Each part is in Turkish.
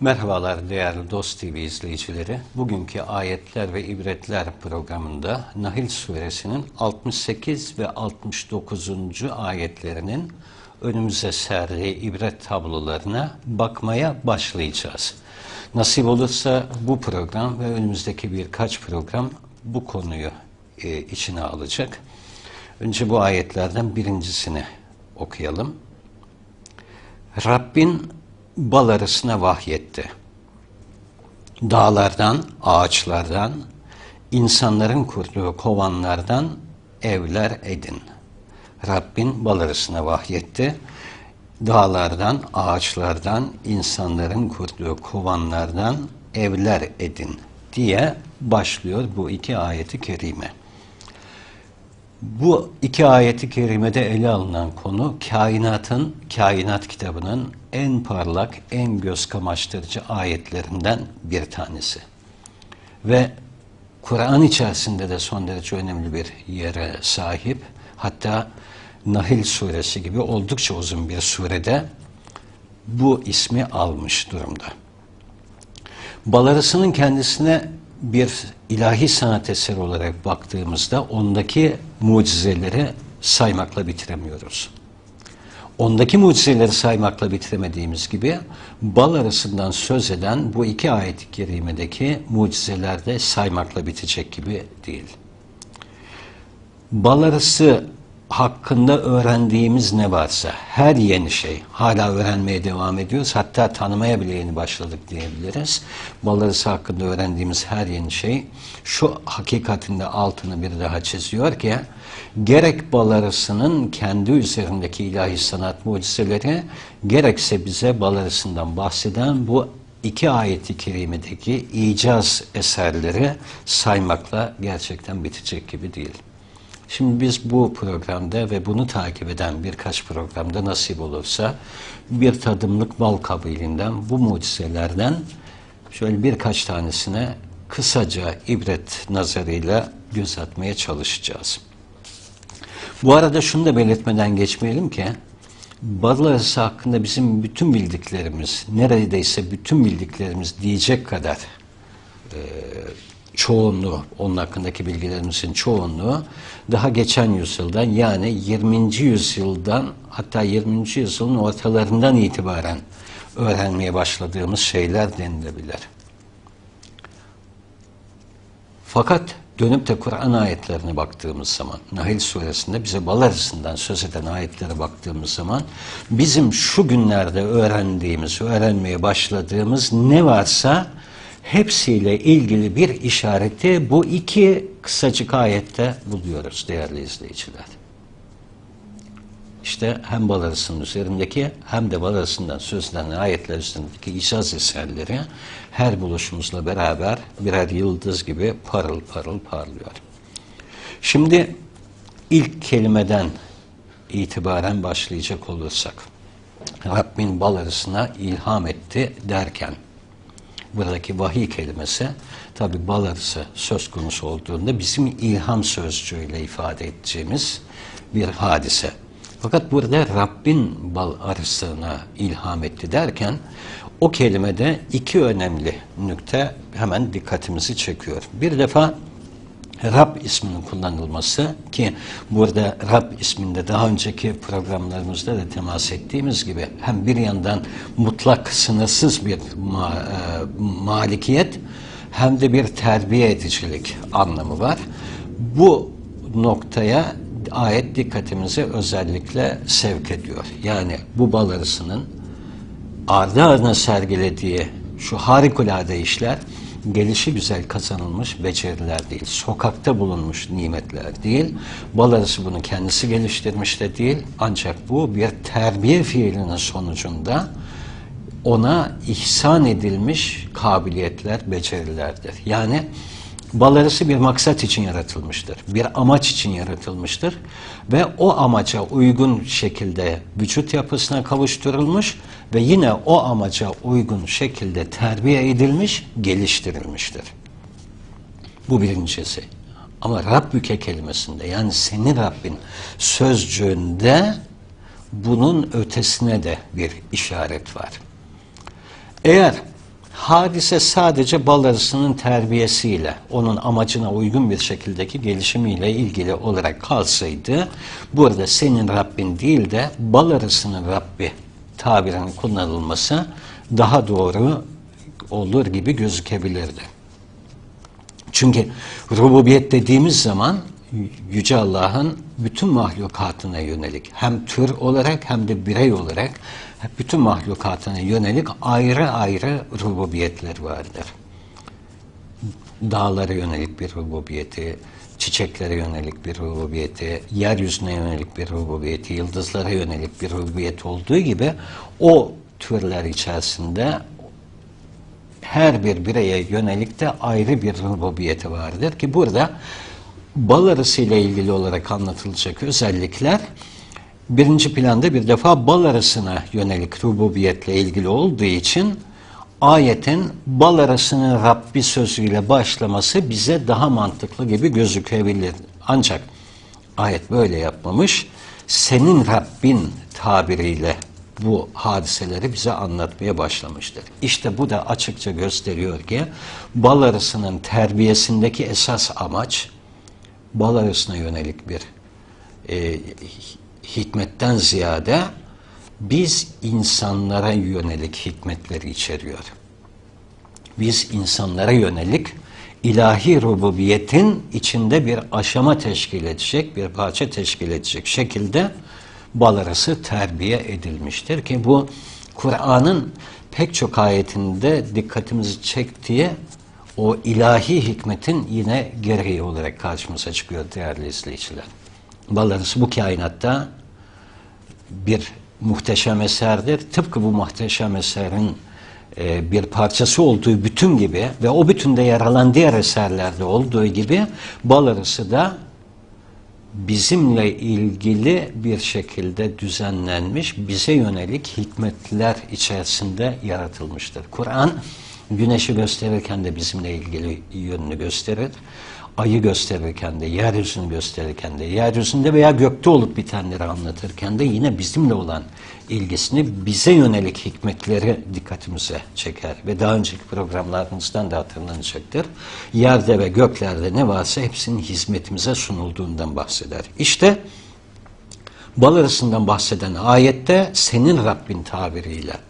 Merhabalar değerli Dost TV izleyicileri. Bugünkü Ayetler ve İbretler programında Nahil suresinin 68 ve 69. ayetlerinin önümüze serdiği ibret tablolarına bakmaya başlayacağız. Nasip olursa bu program ve önümüzdeki birkaç program bu konuyu e, içine alacak. Önce bu ayetlerden birincisini okuyalım. Rabbin bal arısına vahyetti. Dağlardan, ağaçlardan, insanların kurduğu kovanlardan evler edin. Rabbin bal arısına vahyetti. Dağlardan, ağaçlardan, insanların kurduğu kovanlardan evler edin diye başlıyor bu iki ayeti kerime. Bu iki ayeti kerimede ele alınan konu kainatın, kainat kitabının en parlak, en göz kamaştırıcı ayetlerinden bir tanesi. Ve Kur'an içerisinde de son derece önemli bir yere sahip. Hatta Nahil suresi gibi oldukça uzun bir surede bu ismi almış durumda. Balarısının kendisine bir ilahi sanat eseri olarak baktığımızda ondaki mucizeleri saymakla bitiremiyoruz. Ondaki mucizeleri saymakla bitiremediğimiz gibi bal arasından söz eden bu iki ayet-i kerimedeki mucizeler de saymakla bitecek gibi değil. Bal arası hakkında öğrendiğimiz ne varsa her yeni şey hala öğrenmeye devam ediyoruz. Hatta tanımaya bile yeni başladık diyebiliriz. Bal arısı hakkında öğrendiğimiz her yeni şey şu hakikatinde altını bir daha çiziyor ki gerek bal arısının kendi üzerindeki ilahi sanat mucizeleri gerekse bize bal arısından bahseden bu iki ayeti kerimedeki icaz eserleri saymakla gerçekten bitecek gibi değil. Şimdi biz bu programda ve bunu takip eden birkaç programda nasip olursa bir tadımlık bal kabiliğinden bu mucizelerden şöyle birkaç tanesine kısaca ibret nazarıyla göz atmaya çalışacağız. Bu arada şunu da belirtmeden geçmeyelim ki bal arısı hakkında bizim bütün bildiklerimiz, neredeyse bütün bildiklerimiz diyecek kadar e, çoğunluğu, onun hakkındaki bilgilerimizin çoğunluğu daha geçen yüzyıldan yani 20. yüzyıldan hatta 20. yüzyılın ortalarından itibaren öğrenmeye başladığımız şeyler denilebilir. Fakat dönüp de Kur'an ayetlerine baktığımız zaman, Nahil suresinde bize bal arasından söz eden ayetlere baktığımız zaman, bizim şu günlerde öğrendiğimiz, öğrenmeye başladığımız ne varsa hepsiyle ilgili bir işareti bu iki kısacık ayette buluyoruz değerli izleyiciler. İşte hem bal arasının üzerindeki hem de bal arasından söz edilen ayetler üzerindeki icaz eserleri her buluşumuzla beraber birer yıldız gibi parıl parıl parlıyor. Şimdi ilk kelimeden itibaren başlayacak olursak Rabbin bal arasına ilham etti derken buradaki vahiy kelimesi tabi bal arısı söz konusu olduğunda bizim ilham sözcüğüyle ifade edeceğimiz bir hadise. Fakat burada Rabbin bal arısına ilham etti derken o kelimede iki önemli nükte hemen dikkatimizi çekiyor. Bir defa Rab isminin kullanılması ki burada Rab isminde daha önceki programlarımızda da temas ettiğimiz gibi hem bir yandan mutlak sınırsız bir ma e, malikiyet hem de bir terbiye edicilik anlamı var. Bu noktaya ayet dikkatimizi özellikle sevk ediyor. Yani bu bal arısının ardı ardına sergilediği şu harikulade işler gelişi güzel kazanılmış beceriler değil, sokakta bulunmuş nimetler değil, bal bunu kendisi geliştirmiş de değil, ancak bu bir terbiye fiilinin sonucunda ona ihsan edilmiş kabiliyetler, becerilerdir. Yani bal arısı bir maksat için yaratılmıştır, bir amaç için yaratılmıştır ve o amaca uygun şekilde vücut yapısına kavuşturulmuş ve yine o amaca uygun şekilde terbiye edilmiş, geliştirilmiştir. Bu birincisi. Ama Rabbüke kelimesinde yani senin Rabbin sözcüğünde bunun ötesine de bir işaret var. Eğer hadise sadece bal arısının terbiyesiyle, onun amacına uygun bir şekildeki gelişimiyle ilgili olarak kalsaydı, burada senin Rabbin değil de bal arısının Rabbi tabirinin kullanılması daha doğru olur gibi gözükebilirdi. Çünkü rububiyet dediğimiz zaman Yüce Allah'ın bütün mahlukatına yönelik hem tür olarak hem de birey olarak bütün mahlukatına yönelik ayrı ayrı rububiyetler vardır. Dağlara yönelik bir rububiyeti, çiçeklere yönelik bir rububiyeti, yeryüzüne yönelik bir rububiyeti, yıldızlara yönelik bir rububiyet olduğu gibi o türler içerisinde her bir bireye yönelik de ayrı bir rububiyeti vardır ki burada bal arısı ile ilgili olarak anlatılacak özellikler birinci planda bir defa bal arısına yönelik rububiyetle ilgili olduğu için ayetin bal arasının Rabbi sözüyle başlaması bize daha mantıklı gibi gözükebilir. Ancak ayet böyle yapmamış. Senin Rabbin tabiriyle bu hadiseleri bize anlatmaya başlamıştır. İşte bu da açıkça gösteriyor ki bal arısının terbiyesindeki esas amaç bal arısına yönelik bir e, hikmetten ziyade biz insanlara yönelik hikmetleri içeriyor. Biz insanlara yönelik ilahi rububiyetin içinde bir aşama teşkil edecek, bir parça teşkil edecek şekilde bal arası terbiye edilmiştir ki bu Kur'an'ın pek çok ayetinde dikkatimizi çektiği o ilahi hikmetin yine gereği olarak karşımıza çıkıyor değerli izleyiciler. Bal arısı bu kainatta bir muhteşem eserdir. Tıpkı bu muhteşem eserin e, bir parçası olduğu bütün gibi ve o bütünde yer alan diğer eserlerde olduğu gibi bal arısı da bizimle ilgili bir şekilde düzenlenmiş, bize yönelik hikmetler içerisinde yaratılmıştır. Kur'an güneşi gösterirken de bizimle ilgili yönünü gösterir. Ayı gösterirken de, yeryüzünü gösterirken de, yeryüzünde veya gökte olup bitenleri anlatırken de yine bizimle olan ilgisini bize yönelik hikmetleri dikkatimize çeker. Ve daha önceki programlarımızdan da hatırlanacaktır. Yerde ve göklerde ne varsa hepsinin hizmetimize sunulduğundan bahseder. İşte bal arasından bahseden ayette senin Rabbin tabiriyle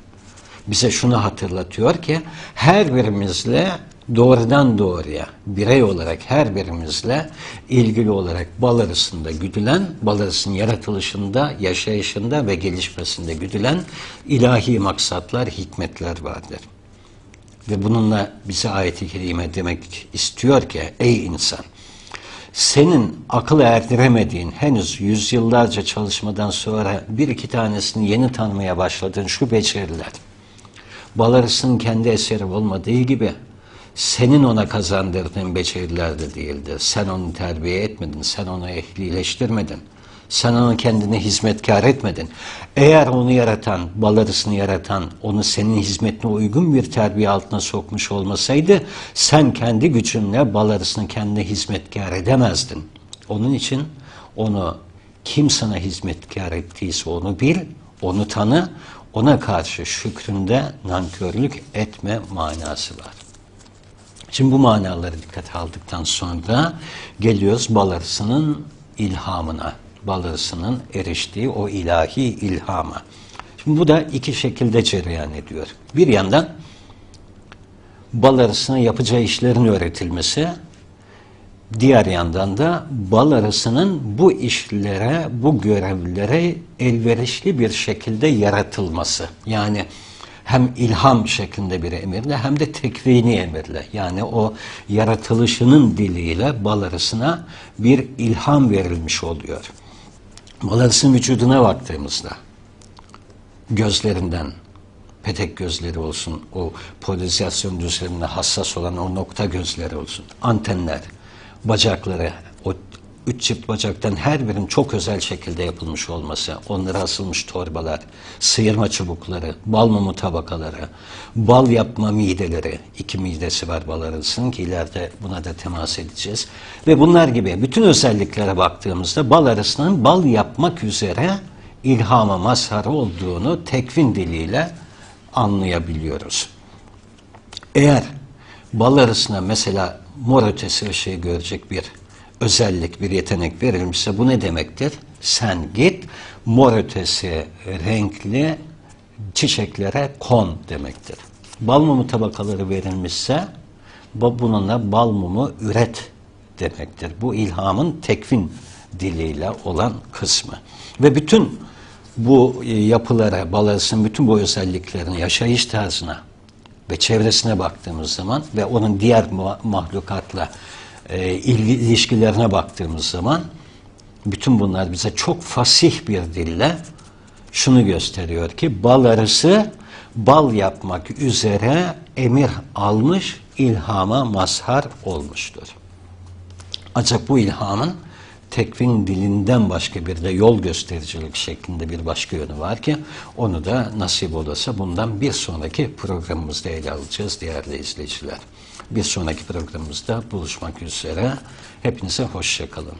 bize şunu hatırlatıyor ki her birimizle doğrudan doğruya birey olarak her birimizle ilgili olarak bal arasında güdülen, bal arasının yaratılışında, yaşayışında ve gelişmesinde güdülen ilahi maksatlar, hikmetler vardır. Ve bununla bize ayet-i kerime demek istiyor ki ey insan senin akıl erdiremediğin henüz yüzyıllarca çalışmadan sonra bir iki tanesini yeni tanımaya başladığın şu beceriler bal arısının kendi eseri olmadığı gibi senin ona kazandırdığın beceriler de değildir. Sen onu terbiye etmedin, sen onu ehlileştirmedin. Sen onu kendine hizmetkar etmedin. Eğer onu yaratan, balarısını yaratan, onu senin hizmetine uygun bir terbiye altına sokmuş olmasaydı, sen kendi gücünle balarısını kendine hizmetkar edemezdin. Onun için onu kim sana hizmetkar ettiyse onu bil, onu tanı, ona karşı şükründe nankörlük etme manası var. Şimdi bu manaları dikkate aldıktan sonra geliyoruz bal arısının ilhamına. Bal arısının eriştiği o ilahi ilhama. Şimdi bu da iki şekilde cereyan ediyor. Bir yandan bal arısına yapacağı işlerin öğretilmesi, diğer yandan da bal arısının bu işlere, bu görevlere elverişli bir şekilde yaratılması. Yani hem ilham şeklinde bir emirle hem de tekvini emirle yani o yaratılışının diliyle bal arısına bir ilham verilmiş oluyor. Bal arısının vücuduna baktığımızda gözlerinden petek gözleri olsun, o polarizasyon düzlemine hassas olan o nokta gözleri olsun, antenler, bacakları, o üç çift bacaktan her birinin çok özel şekilde yapılmış olması, onlara asılmış torbalar, sıyırma çubukları, bal mumu tabakaları, bal yapma mideleri, iki midesi var bal arasının ki ileride buna da temas edeceğiz. Ve bunlar gibi bütün özelliklere baktığımızda bal arasının bal yapmak üzere ilhama mazhar olduğunu tekvin diliyle anlayabiliyoruz. Eğer bal arısına mesela mor ötesi ışığı görecek bir özellik, bir yetenek verilmişse bu ne demektir? Sen git mor ötesi renkli çiçeklere kon demektir. Bal mumu tabakaları verilmişse bu- bununla bal mumu üret demektir. Bu ilhamın tekvin diliyle olan kısmı. Ve bütün bu e, yapılara, bal arısının bütün bu özelliklerini, yaşayış tarzına ve çevresine baktığımız zaman ve onun diğer ma- mahlukatla e, ilişkilerine baktığımız zaman bütün bunlar bize çok fasih bir dille şunu gösteriyor ki bal arısı bal yapmak üzere emir almış, ilhama mazhar olmuştur. Ancak bu ilhamın tekvin dilinden başka bir de yol göstericilik şeklinde bir başka yönü var ki onu da nasip olursa bundan bir sonraki programımızda ele alacağız değerli izleyiciler. Bir sonraki programımızda buluşmak üzere. Hepinize hoşçakalın.